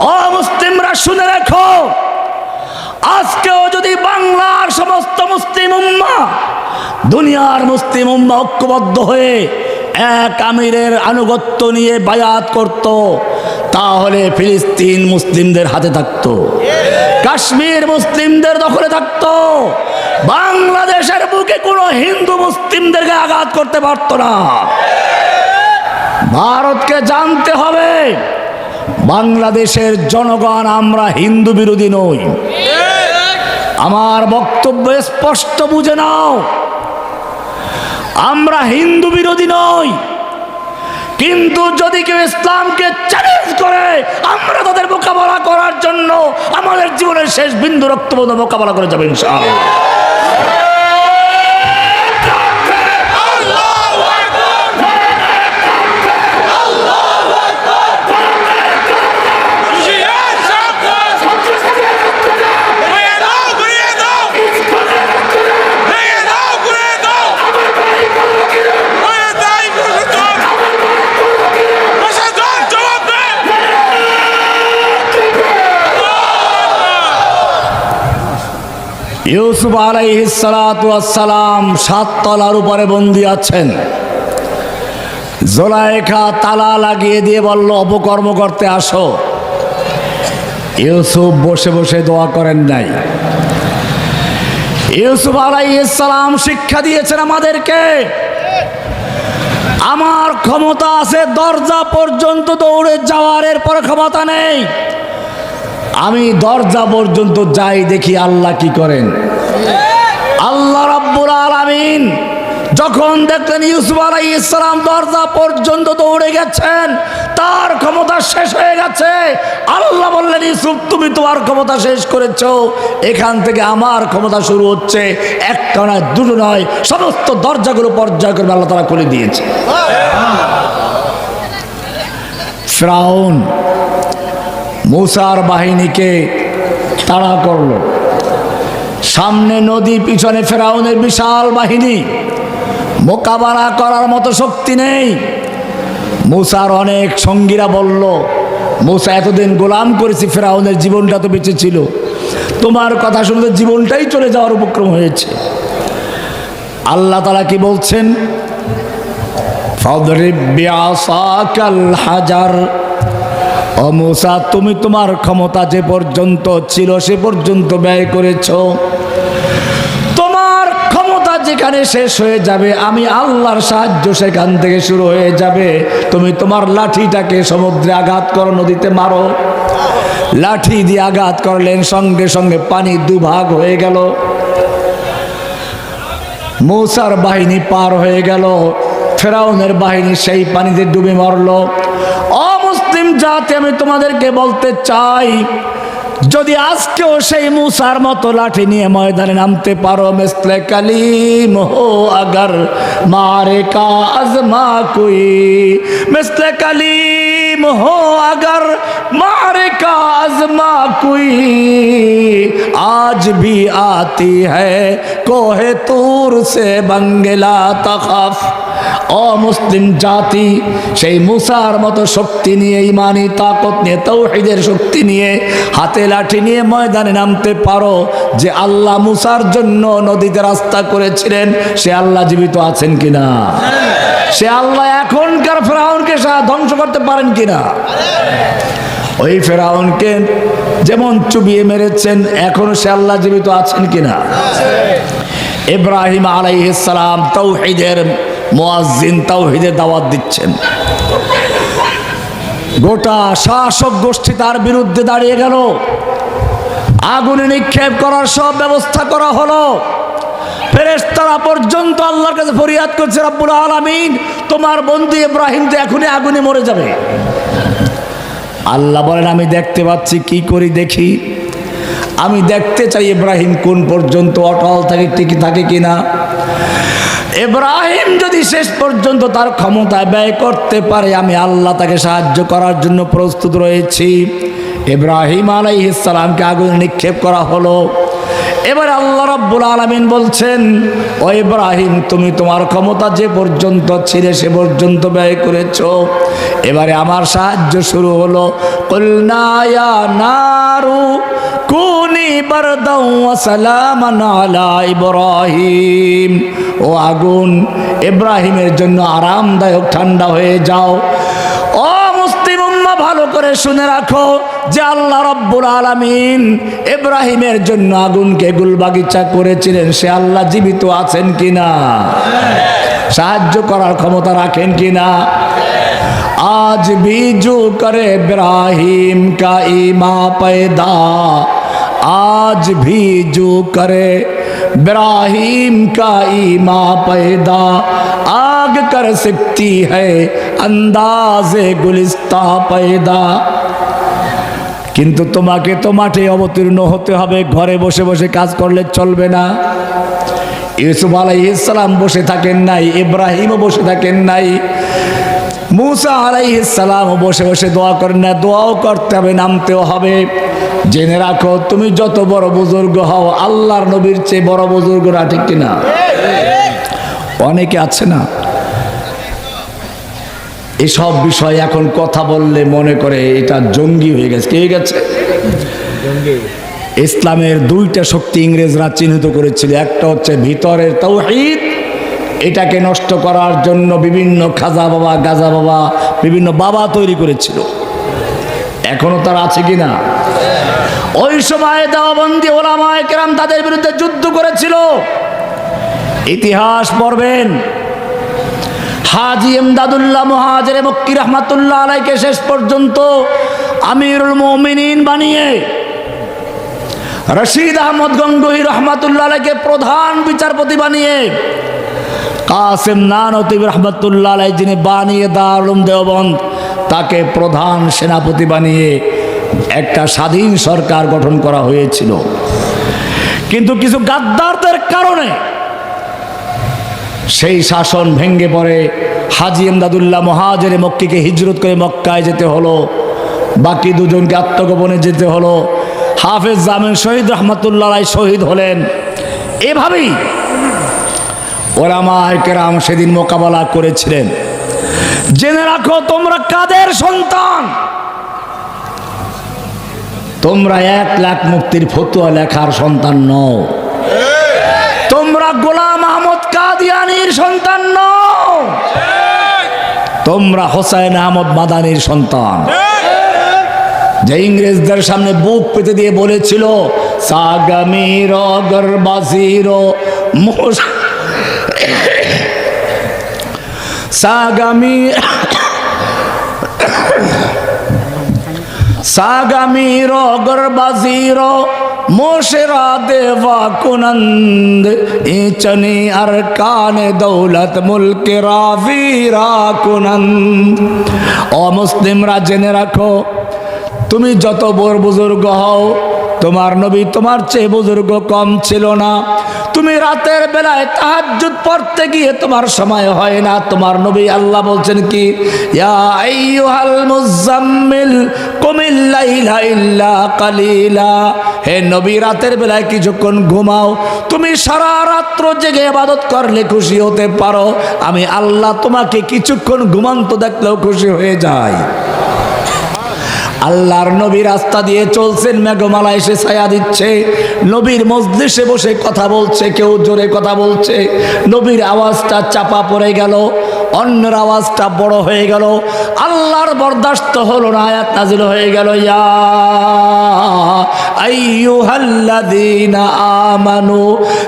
অমুসলিমরা শুনে রাখো। আজকেও যদি বাংলার সমস্ত মুসলিম উম্মা, দুনিয়ার মুসলিম উম্মা ঐক্যবদ্ধ হয়ে এক আমিরের আনুগত্য নিয়ে বায়াত করত, তাহলে ফিলিস্তিন মুসলিমদের হাতে থাকতো। কাশ্মীর মুসলিমদের দখলে থাকতো। বাংলাদেশের বুকে কোনো হিন্দু মুসলিমদেরকে আঘাত করতে পারতো না। ভারতকে জানতে হবে বাংলাদেশের জনগণ আমরা হিন্দু বিরোধী নই। আমার বক্তব্য স্পষ্ট বুঝে নাও। আমরা হিন্দু বিরোধী নই। কিন্তু যদি কেউ ইসলামকে চ্যালেঞ্জ করে, আমরা তাদের মোকাবেলা করার জন্য আমাদের জীবনের শেষ বিন্দু রক্তবোধ মোকাবেলা করে যাবে ইনশাআল্লাহ। ইউসুফ আলাইহিসালাম সাত তলার উপরে বন্দি আছেন। জোলাইখা তালা লাগিয়ে দিয়ে বলল, অপকর্ম করতে আসো। ইউসুফ বসে বসে দোয়া করেন নাই। ইউসুফ আলাইহিসালাম শিক্ষা দিয়েছেন আমাদেরকে, আমার ক্ষমতা আছে, দরজা পর্যন্ত দৌড়ে যাওয়ার, এরপরে ক্ষমতা নেই। আমি দরজা পর্যন্ত যাই দেখি আল্লাহ কি করেন। আল্লাহ রাব্বুল আলামিন যখন দেখলেন ইউসুফ আলাই ইসলাম দরজা পর্যন্ত দৌড়ে গেছেন তার ক্ষমতা শেষ হয়ে গেছে। আল্লাহ বললেন ইউসুফ তুমি তোমার ক্ষমতা শেষ করেছ। এখান থেকে আমার ক্ষমতা শুরু হচ্ছে। একটা নয় দুটো নয় সমস্ত দরজাগুলো পর্যায়ক্রমে আল্লাহ তারা খুলে দিয়েছে। ফ্রাউন মুসার বাহিনীকে তাড়া করল। সামনে নদী, পিছনে ফেরাউনের বিশাল বাহিনী। মোকাবেলা করার মতো শক্তি নেই। মুসার অনেক সঙ্গীরা বলল, মুসা, এতদিন গোলাম করেছি, ফেরাউনের জীবনটা তো বেঁচে ছিল। তোমার কথা শুনতে জীবনটাই চলে যাওয়ার উপক্রম হয়েছে। আল্লাহ তালা কি বলছেন? হাজার। ও মুসা, তুমি তোমার ক্ষমতা যে পর্যন্ত ছিল সে পর্যন্ত ব্যয় করেছ। তোমার ক্ষমতা যেখানে শেষ হয়ে যাবে, আমি আল্লাহর সাহায্য সেখান থেকে শুরু হয়ে যাবে। তুমি তোমার লাঠিটাকে সমুদ্রে আঘাত করো, নদীতে মারো। লাঠি দিয়ে আঘাত করলেন, সঙ্গে সঙ্গে পানি দুভাগ হয়ে গেল। মৌসার বাহিনী পার হয়ে গেল। ফেরাউনের বাহিনী সেই পানিতে ডুবে মরল। জাতি আমি তোমাদেরকে বলতে চাই, যদি আজকেও সেই মুসার মতো লাঠি নিয়ে ময়দানে নামতে পারো, মেসলে কালিম হো আগর, মারে কাজ মা কুই। মেসলে কালিম হো আগর, মারে কাজ মা কুই। আজ ভি আতি হ্যাঁ কোহে তুর সে বঙ্গলা তখাফ। অমুসলিম জাতি, সেই মুসার মতো শক্তি নিয়ে, ইমানি তাকত নিয়ে, তৌহিদের শক্তি নিয়ে, হাতে লাঠি নিয়ে ময়দানে নামতে পারো যে আল্লাহ মুসার জন্য নদীতে রাস্তা করেছিলেন, সে আল্লাহ জীবিত আছেন কিনা? সে আল্লাহ এখনকার ফেরাউনকে ধ্বংস করতে পারেন কিনা? ওই ফেরাউনকে যেমন চুবিয়ে মেরেছেন, এখনও সে আল্লাহ জীবিত আছেন কিনা? ইব্রাহিম আলাইহিসসালাম তৌহিদের মুয়াজ্জিন তৌহিদের দাওয়াত দিচ্ছেন। গোটা শাসক গোষ্ঠী তার বিরুদ্ধে দাঁড়িয়ে গেল। আগুনে নিক্ষেপ করার সব ব্যবস্থা করা হলো। ফেরেশতারা পর্যন্ত আল্লাহর কাছে ফরিয়াদ করছে, রব্বুল আলামিন, তোমার বন্ধু ইব্রাহিম তো এখনই আগুনে মরে যাবে। আল্লাহ বলেন, আমি দেখতে পাচ্ছি, কি করি দেখি? আমি দেখতে চাই ইব্রাহিম কোন পর্যন্ত অটল থাকে, টিকে থাকে কিনা? ইব্রাহিম যদি শেষ পর্যন্ত তার ক্ষমতা ব্যয় করতে পারে, আমি আল্লাহ তাকে সাহায্য করার জন্য প্রস্তুত রয়েছি। ইব্রাহিম আলাইহিসসালামকে আগুনে নিক্ষেপ করা হলো। এবার আল্লাহ রাব্বুল আলামিন বলছেন, ও ইব্রাহিম, তুমি তোমার ক্ষমতা যে পর্যন্ত ছিলে সে পর্যন্ত ব্যয় করেছ। এবারে আমার সাহায্য শুরু হলো। কুলনা ইয়া নারু কুনি বারদাও সালামান আলা ইব্রাহিম। ও আগুন, ইব্রাহিমের জন্য আরামদায়ক ঠান্ডা হয়ে যাও। ও মুসলিম উম্মা, ভালো করে শুনে রাখো যে আল্লাহ রব্বুল আলামিন ইব্রাহিমের জন্য আগুনকে গুলবাগিচা করেছিলেন। সে আল্লাহ জীবিত আছেন কিনা? সাহায্য করার ক্ষমতা রাখেন কিনা? আজ বিজু করে ইব্রাহিম কা ইমা पैदा आज भी जो करे इब्राहिम का ईमा पैदा आग कर सकती है अंदाज गुलिस्ता पैदा কিন্তু তোমাকে তো মাঠে অবতীর্ণ হতে হবে ঘরে বসে বসে কাজ করলে চলবে না ইউসুফ আলাইহিসসালাম বসে থাকেন নাই ইব্রাহিমও বসে থাকেন নাই মুসা আলাইহিসসালামও বসে বসে দোয়া করেন না দোয়াও করতে হবে নামতেও হবে। জেনে রাখো তুমি যত বড় বুজুর্গ হও আল্লাহর নবীর চেয়ে বড় বুজুর্গরা ঠিক কিনা? অনেকে আছে না? এসব বিষয় এখন কথা বললে মনে করে এটা জঙ্গি হয়ে গেছে। কে গেছে? ইসলামের দুইটা শক্তি ইংরেজরা চিহ্নিত করেছিল। একটা হচ্ছে ভিতরের তৌহিদ এটাকে নষ্ট করার জন্য বিভিন্ন খাজা বাবা, গাজা বাবা, বিভিন্ন বাবা তৈরি করেছিল। এখনও তার আছে কি না ওই সময় দেওয়াবন্দি ওলামায় কেরাম তাদের বিরুদ্ধে যুদ্ধ করেছিল। ইতিহাস পড়বেন। হাজি এমদাদুল্লাহ মহাজের মক্কি রহমাতুল্লাহ আলাইকে শেষ পর্যন্ত আমিরুল মমিনিন বানিয়ে রশিদ আহমদ গঙ্গোহী রহমাতুল্লাহ আলাইকে প্রধান বিচারপতি বানিয়ে কাসেম নানতিব রহমতুল্লাহ যিনি বানিয়ে দারুম দেওবন্দ, তাকে প্রধান সেনাপতি বানিয়ে একটা স্বাধীন সরকার গঠন করা হয়েছিল। কিন্তু কিছু গাদ্দারদের কারণে সেই শাসন ভেঙ্গে পড়ে। হাজি এমদাদুল্লাহ মহাজের মক্কিকে হিজরত করে মক্কায় যেতে হলো। বাকি দুজনকে আত্মগোপনে যেতে হলো। হাফেজ জামিন শহীদ রহমতুল্লাহ শহীদ হলেন। এভাবেই ওলামায় সেদিন মোকাবেলা করেছিলেন। জেনে রাখো, তোমরা কাদের সন্তান? তোমরা এক লাখ মুক্তির ফতুয়া লেখার সন্তান নও। তোমরা গোলাম আহমদ কাদিয়ানির সন্তান নও। তোমরা হোসাইন আহমদ মাদানির সন্তান। যে ইংরেজদের সামনে বুক পেতে দিয়ে বলেছিল, সাগামির গরবাসির সাগামি সাগামির গরবাসির মোশেরা দেওয়া কুনন্দ ইচনি আর কানে দৌলত মুলকে রাফিরা কুনন্দ অমুসলিমরা জেনে রাখো তুমি যত বড় বুজুর্গ হও তোমার নবী তোমার চেয়ে বুজুর্গ কম ছিল না। তুমি রাতের বেলায় তাহাজ্জুদ পড়তে গিয়ে তোমার সময় হয় না। তোমার নবী আল্লাহ বলছেন কি হে নবী, রাতের বেলায় কিছুক্ষণ ঘুমাও। তুমি সারা রাত্র জেগে ইবাদত করলে খুশি হতে পারো। আমি আল্লাহ তোমাকে কিছুক্ষণ ঘুমান্ত দেখলেও খুশি হয়ে যায়। আল্লাহর নবী রাস্তা দিয়ে চলছেন, মেঘমালা এসে ছায়া দিচ্ছে। নবীর মজলিসে বসে কথা বলছে, কেউ জোরে কথা বলছে। নবীর আওয়াজটা চাপা পড়ে গেল, অন্যের আওয়াজটা বড় হয়ে গেল। আল্লাহর বরদাস্ত হলো না, আয়াত নাজিল হয়ে গেল, ইয়া আইয়ুহাল্লাযীনা আমানু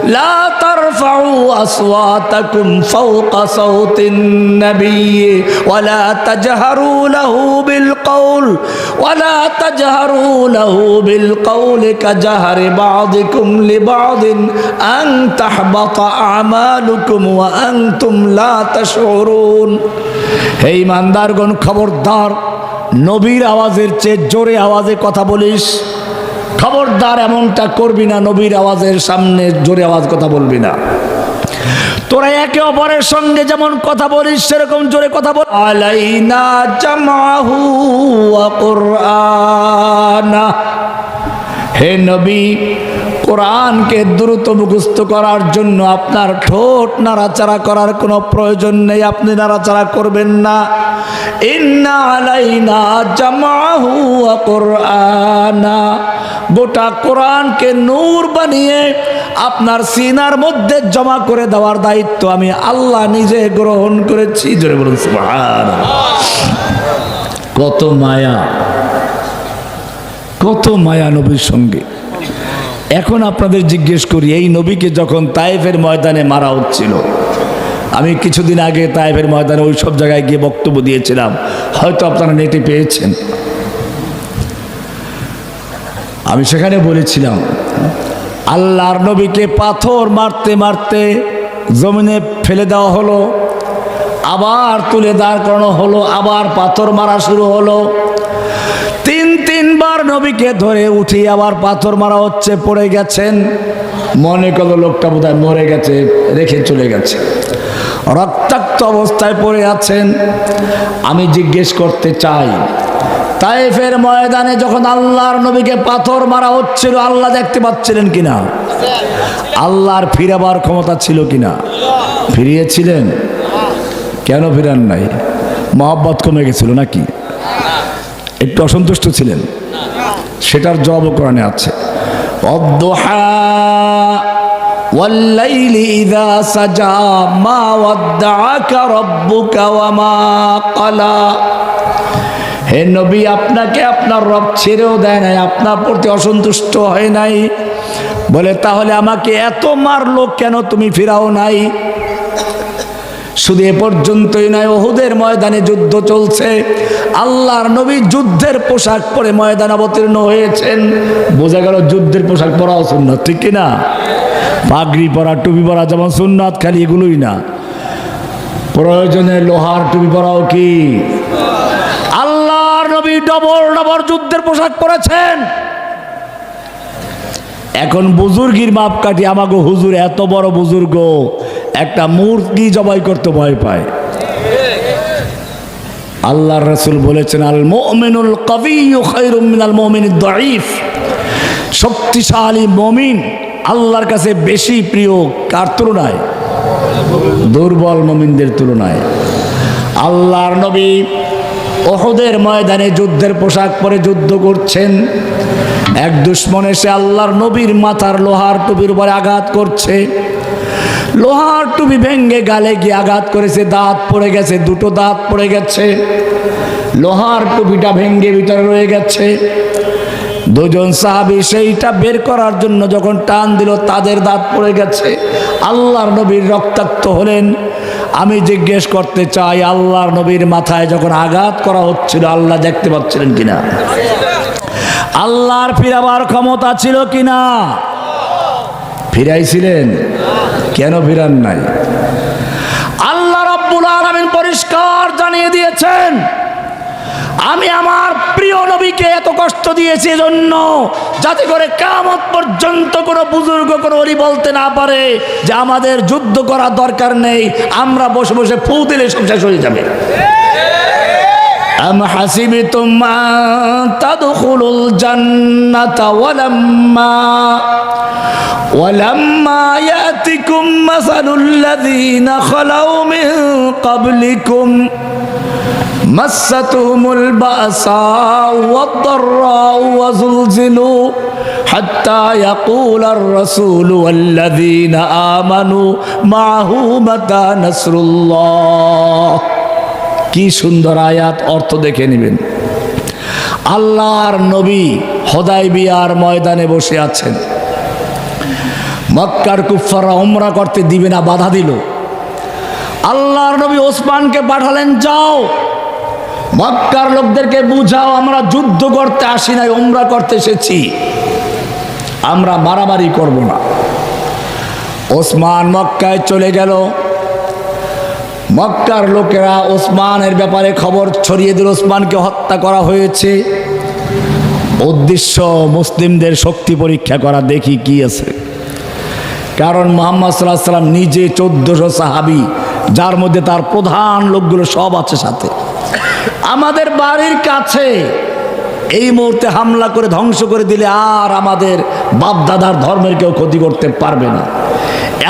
লা তারফাউ আসওয়াতাকুম ফাওকা সাওতিন নাবিয়্যি ওয়ালা তাজহারু লাহু বিল কওল ولا تجهروا له بالقول كجهر بعضكم لبعض أن تحبط أعمالكم وأنتم لا تشعرون হে ইমানদারগণ খবরদার নবীর আওয়াজের চেয়ে জোরে আওয়াজে কথা বলিস খবরদার এমনটা করবি না, নবীর আওয়াজের সামনে জোরে আওয়াজ কথা বলবি না। তোরা একে অপরের সঙ্গে যেমন কথা বলিস, সেরকম জোরে কথা বল। আলাইনা জামাহু ওয়া কুরআনা হে নবী কোরআনকে দ্রুত মুখস্থ করার জন্য আপনার ঠোঁট নাড়াচাড়া করার কোনো প্রয়োজন নেই, আপনি নাড়াচাড়া করবেন না। ইন্না আলাইনা জামাহু কোরআনা। গোটা কোরআনকে নূর বানিয়ে আপনার সিনার মধ্যে জমা করে দেওয়ার দায়িত্ব আমি আল্লাহ নিজে গ্রহণ করেছি। জোরে বলুন কত মায়া কত মায়া নবীর সঙ্গে। এখন আপনাদের জিজ্ঞেস করি, এই নবীকে যখন তাইফের ময়দানে মারা হচ্ছিল, আমি কিছুদিন আগে তাইফের ময়দানে ওই সব জায়গায় গিয়ে বক্তব্য দিয়েছিলাম, হয়তো আপনারা নেটে পেয়েছেন। আমি সেখানে বলেছিলাম, আল্লাহর নবীকে পাথর মারতে মারতে জমিনে ফেলে দেওয়া হলো, আবার তুলে দাঁড় করানো হলো, আবার পাথর মারা শুরু হলো। তিন তিনবার নবীকে ধরে উঠিয়ে আবার পাথর মারা হচ্ছে, পড়ে গেছেন। মনে করল লোকটা বোধহয় মরে গেছে, রেখে চলে গেছে। রক্তাক্ত অবস্থায় পড়ে আছেন। আমি জিজ্ঞেস করতে চাই তাইফের ময়দানে যখন আল্লাহর নবীকে পাথর মারা হচ্ছিল, আল্লাহ দেখতে পাচ্ছিলেন কিনা? আল্লাহর ফিরাবার ক্ষমতা ছিল কিনা? ফিরিয়েছিলেন? কেন ফিরান নাই? মহব্বত কমে গেছিল নাকি? একটু অসন্তুষ্ট ছিলেন সেটার জবাব কোরআনে আছে অদ্দোহা والليل إذا سجى ما ودعك ربك وما قلى হে নবী আপনাকে আপনার রব ছেড়েও দেয় নাই আপনার প্রতি অসন্তুষ্ট হয় নাই বলে তাহলে আমাকে এত মারলো কেন তুমি ফিরাও নাই শুধু এ পর্যন্তই নয়, ওহুদের ময়দানে যুদ্ধ চলছে। আল্লাহর নবী যুদ্ধের পোশাক পরে ময়দান অবতীর্ণ হয়েছেন। বোঝা গেল যুদ্ধের পোশাক পরাও সুন্নত, ঠিক কিনা? পাগড়ি পরা, টুপি পরা যেমন সুন্নত, খালি এগুলোই না। প্রয়োজনে লোহার টুপি পরাও কি? আল্লাহর নবী ডবল ডবল যুদ্ধের পোশাক পরেছেন। এখন বুজুর্গির মাপ কাটি আমাকে হুজুর এত বড় বুজুর্গ। একটা মুরগি জবাই করতে ভয় পায়। আল্লাহর রসুল বলেছেন, আল মোমিনুল কবিউ খৈরুম মিনাল মোমিন দঈফ। শক্তিশালী মমিন আল্লাহর কাছে বেশি প্রিয় কার তুলনায়? দুর্বল মমিনদের তুলনায়। আল্লাহর নবী ওহদের ময়দানে যুদ্ধের পোশাক পরে যুদ্ধ করছেন। এক দুশ্মন এসে আল্লাহর নবীর মাথার লোহার টুপির উপরে আঘাত করছে। লোহার টুপি ভেঙ্গে গালে গিয়ে আঘাত করেছে, দাঁত পড়ে গেছে, দুটো দাঁত পড়ে গেছে। লোহার টুপিটা ভেঙ্গে ভিতরে রয়ে গেছে। দুজন সাহাবি সেইটা বের করার জন্য যখন টান দিল, তাদের দাঁত পড়ে গেছে। আল্লাহর নবীর রক্তাক্ত হলেন। আমি জিজ্ঞেস করতে চাই, আল্লাহর নবীর মাথায় যখন আঘাত করা হচ্ছিল, আল্লাহ দেখতে পাচ্ছিলেন কিনা? আল্লাহর ফিরাবার ক্ষমতা ছিল কিনা? ফিরাইছিলেন কেন ফিরান নাই আল্লাহ রব্বুল আলামিন পরিষ্কার জানিয়ে দিয়েছেন আমি আমার প্রিয় নবীকে এত কষ্ট দিয়েছি এজন্য যাতে করে কামত পর্যন্ত কোনো বুজুর্গ কোনো অলি বলতে না পারে যে আমাদের যুদ্ধ করার দরকার নেই আমরা বসে বসে ফু দিলে সব শেষ হয়ে যাবে أم حسبتم أن تدخلوا الجنة ولما ولما يأتكم مثل الذين خلوا من قبلكم مستهم البأساء والضراء وزلزلوا حتى يقول الرسول والذين آمنوا معه متى نصر الله কি সুন্দর আয়াত অর্থ দেখে নেবেন আল্লাহর নবী হদাই বিয়ার ময়দানে বসে আছেন মক্কার কুফাররা উমরা করতে দিবে না, বাধা দিল। আল্লাহর নবী ওসমানকে পাঠালেন, যাও, মক্কার লোকদেরকে বুঝাও, আমরা যুদ্ধ করতে আসি নাই, উমরা করতে এসেছি। আমরা মারামারি করব না। ওসমান মক্কায় চলে গেল। মক্কার লোকেরা ওসমানের ব্যাপারে খবর ছড়িয়ে দিল, ওসমানকে হত্যা করা হয়েছে। উদ্দেশ্য মুসলিমদের শক্তি পরীক্ষা করা, দেখি কি আছে। কারণ মোহাম্মদ সাল্লাহ সাল্লাম নিজে চোদ্দশো সাহাবি, যার মধ্যে তার প্রধান লোকগুলো সব আছে সাথে। আমাদের বাড়ির কাছে এই মুহূর্তে হামলা করে ধ্বংস করে দিলে আর আমাদের বাপদাদার ধর্মের কেউ ক্ষতি করতে পারবে না।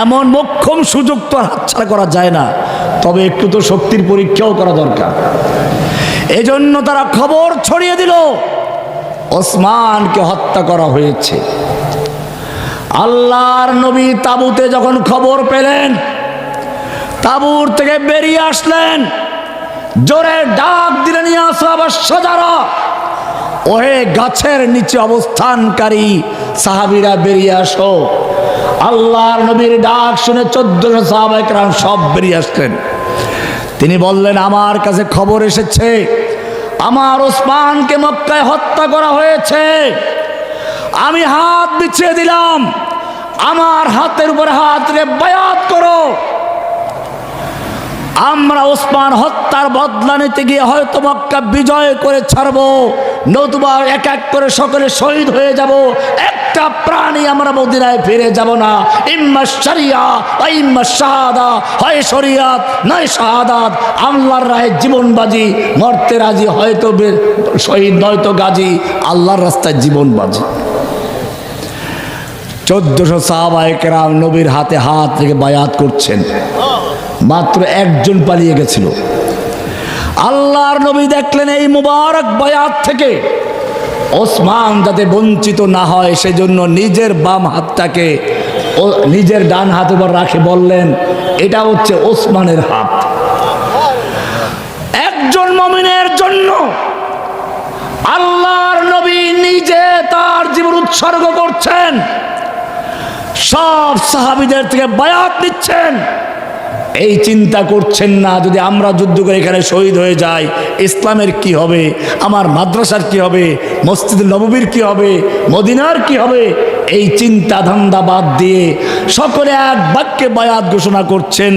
এমন মক্ষম সুযোগ তো হাতছাড়া করা যায় না, তবে একটু তো শক্তির পরীক্ষাও করা দরকার। এজন্য তারা খবর ছড়িয়ে দিল, ওসমানকে হত্যা করা হয়েছে। আল্লাহর নবী তাবুতে যখন খবর পেলেন, তাবুর থেকে বেরিয়ে আসলেন, জোরে ডাক দিলেন ওহে গাছের নিচে অবস্থানকারী সাহাবিরা বেরিয়ে আসো। আল্লাহর নবীর ডাক শুনে চোদ্দশো সাহাবাহাম সব বেরিয়ে আসলেন। তিনি বললেন, আমার কাছে খবর এসেছে, আমার ওসমানকে মক্কায় হত্যা করা হয়েছে। আমি হাত বিছিয়ে দিলাম। আমার হাতের উপরে হাত রে বায়াত করো। আমরা ওসমান হত্যার বদলা নিতে গিয়ে হয়তো মক্কা বিজয় করে ছাড়বো। নতুবা এক এক করে সকলে শহীদ হয়ে যাব। একটা প্রাণী আমরা মদিনায় ফিরে যাব না। ইম্মা শরিয়া ইম্মা শাহাদা। হয় শরিয়াত, নয় শাহাদাত। আল্লাহর রায়ে জীবনবাজি মরতে রাজি হয়তো শহীদ নয়তো গাজী। আল্লাহর রাস্তায় জীবনবাজি চোদ্দশো সাহাবাহিকেরাম নবীর হাতে হাত থেকে বায়াত করছেন। মাত্র একজন পালিয়ে গেছিল। আল্লাহর নবী দেখলেন এই মুবারক বায়াত থেকে ওসমান যাতে বঞ্চিত না হয়, সেজন্য নিজের বাম হাতটাকে নিজের ডান হাত উপর রাখে, বললেন, এটা হচ্ছে ওসমানের হাত। একজন মমিনের জন্য আল্লাহর নবী নিজে তার জীবন উৎসর্গ করছেন। সব সাহাবিদের থেকে বায়াত নিচ্ছেন। এই চিন্তা করছেন না, যদি আমরা যুদ্ধ করে এখানে শহীদ হয়ে যাই, ইসলামের কি হবে? আমার মাদ্রাসার কি হবে? মসজিদ নববীর কি হবে? মদিনার কি হবে? এই চিন্তা ধান্দা বাদ দিয়ে সকলে এক বাক্যে বায়াত ঘোষণা করছেন,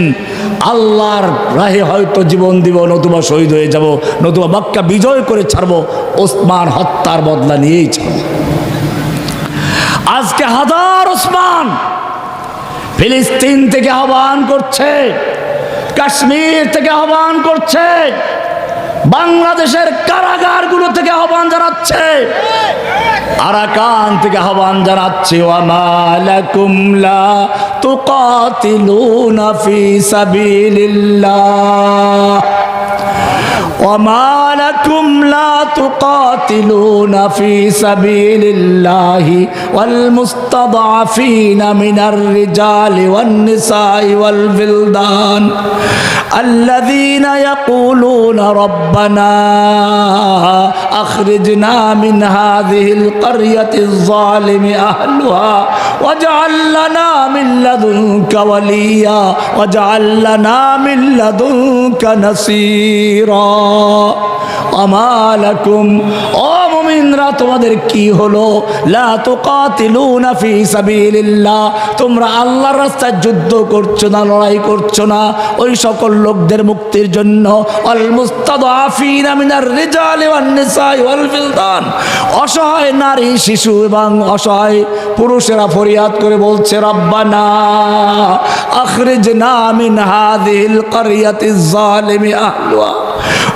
আল্লাহর রাহে হয়তো জীবন দিব, নতুবা শহীদ হয়ে যাব, নতুবা বাক্যা বিজয় করে ছাড়বো, ওসমান হত্যার বদলা নিয়েই ছাড়বো। আজকে হাজার ওসমান ফিলিস্তিন থেকে আহ্বান করছে, কাশ্মীর থেকে আহ্বান করছে, বাংলাদেশের কারাগারগুলো থেকে আহ্বান জানাচ্ছে, আরাকান থেকে আহ্বান জানাচ্ছে ওয়ামালাকুম লা তুকাতিলুনা ফি সাবিলিল্লাহ। وما لكم لا تقاتلون في سبيل الله والمستضعفين من الرجال والنساء والولدان الذين يقولون ربنا أخرجنا من هذه القرية الظالم أهلها واجعل لنا من لدنك وليا واجعل لنا من لدنك نصيرا وما لكم ও মুমিনরা তোমাদের কি হলো? লা তুকাতিলুনা ফি সাবিলিল্লাহ। তোমরা আল্লাহর রাস্তায় যুদ্ধ করছ না, লড়াই করছ না। ওই সকল লোকদের মুক্তির জন্য আল মুস্তাদাফিনা মিনার রিজালি ওয়ান নিসাই ওয়াল ফিলদান। অসহায় নারী, শিশু এবং অসহায় পুরুষেরা ফরিয়াদ করে বলছে, রব্বানা আখরিজনা মিন হাযিহিল ক্বরিয়াতিজ জালিমি আহলুহা।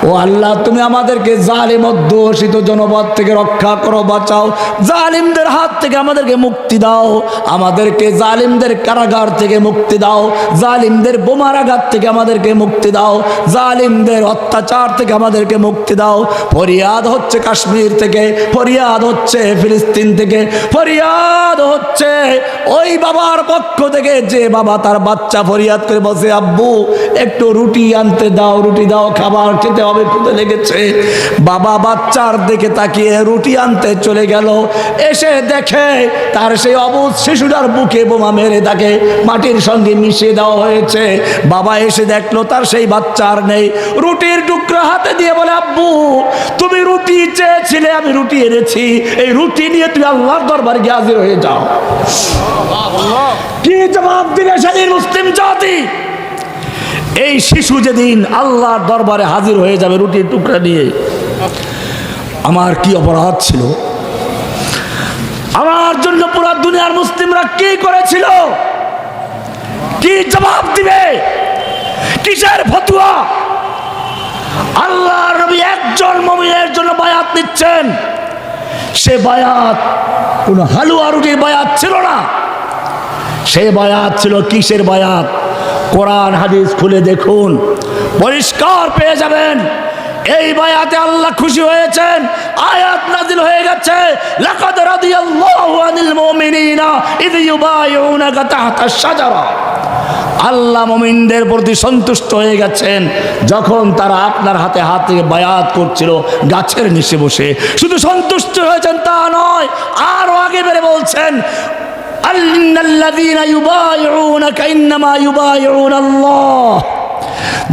ও আল্লাহ, তুমি আমাদেরকে জালিম অধ্যুষিত জনপদ থেকে রক্ষা করো, বাঁচাও। জালিমদের হাত থেকে আমাদেরকে মুক্তি দাও। আমাদেরকে জালিমদের কারাগার থেকে মুক্তি দাও। জালিমদের বোমারাঘাত থেকে আমাদেরকে মুক্তি দাও। জালিমদের অত্যাচার থেকে আমাদেরকে মুক্তি দাও। ফরিয়াদ হচ্ছে কাশ্মীর থেকে, ফরিয়াদ হচ্ছে ফিলিস্তিন থেকে, ফরিয়াদ হচ্ছে ওই বাবার পক্ষ থেকে, যে বাবা তার বাচ্চা ফরিয়াদ করে বসে আব্বু, একটু রুটি আনতে দাও, রুটি দাও, খাবার খেতে হবে খুঁজে লেগেছে। বাবা বাচ্চার দিকে তাকিয়ে রুটি আনতে চলে গেল। এসে দেখে তার সেই অবুধ শিশুটার বুকে বোমা মেরে তাকে মাটির সঙ্গে মিশিয়ে দেওয়া হয়েছে। বাবা এসে দেখল তার সেই বাচ্চার নেই। রুটির টুকরা হাতে দিয়ে বলে আব্বু তুমি রুটি চেয়েছিলে আমি রুটি এনেছি। এই রুটি নিয়ে তুমি আল্লাহর দরবারে গিয়ে হাজির হয়ে যাও। কি জবাব দিলে সেদিন মুসলিম জাতি? এই শিশু যেদিন আল্লাহর দরবারে হাজির হয়ে যাবে রুটির টুকরা নিয়ে, আমার কি অপরাধ ছিল? আমার জন্য পুরো দুনিয়ার মুসলিমরা কি করেছিল? কি জবাব দিবে? কিসের ফতুয়া? আল্লাহ নবী একজন মমিনের জন্য বায়াত নিচ্ছেন। সে বায়াত কোনো হালুয়া রুটির বায়াত ছিল না। সে বায়াত ছিল কিসের বায়াত? কোরআন, হাদিস খুলে দেখুন। পরিষ্কার পেয়ে যাবেন। এই বায়াতে আল্লাহ খুশি হয়েছেন। আয়াত নাজিল হয়ে গেছে। লাকাদ রাদিয়াল্লাহু আনিল মুমিনিনা ইদ ইউবাইউনাকা তাহতা শাজারা। আল্লাহ মুমিনদের প্রতি সন্তুষ্ট হয়ে গেছেন। যখন তারা আপনার হাতে হাত বায়াত করছিল, গাছের নিচে বসে। শুধু সন্তুষ্ট হয়েছেন তা নয় আরও আগে বেড়ে বলছেন আল্লাহ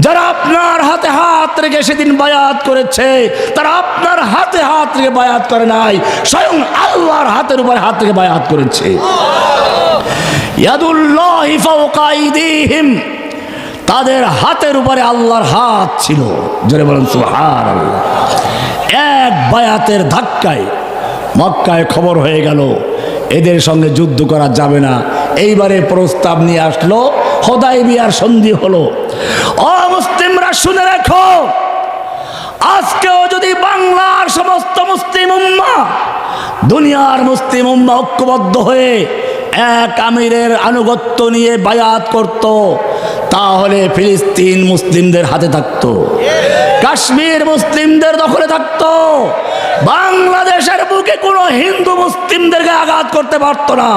যারা আপনার হাতে হাত রেখে সেদিন বায়াত করেছে, তারা আপনার হাতে হাত রেখে বায়াত করে নাই, স্বয়ং আল্লাহর হাতের উপর হাত রেখে বায়াত করেছে। তাদের হাতের উপরে আল্লাহর হাত ছিল। জোরে বলেন, সুবহানাল্লাহ। এক বায়াতের ধাক্কায় মক্কায় খবর হয়ে গেল এদের সঙ্গে যুদ্ধ করা যাবে না। এইবারে প্রস্তাব নিয়ে আসলো হদাই বিয়ার সন্ধি হলো। অমুসলিমরা শুনে রাখো, আজকেও যদি বাংলার সমস্ত মুসলিম উম্মা, দুনিয়ার মুসলিম উম্মা ঐক্যবদ্ধ হয়ে এক আমিরের আনুগত্য নিয়ে বায়াত করত, তাহলে ফিলিস্তিন মুসলিমদের হাতে থাকতো। কাশ্মীর মুসলিমদের দখলে থাকতো। বাংলাদেশের বুকে কোনো হিন্দু মুসলিমদেরকে আঘাত করতে পারত না।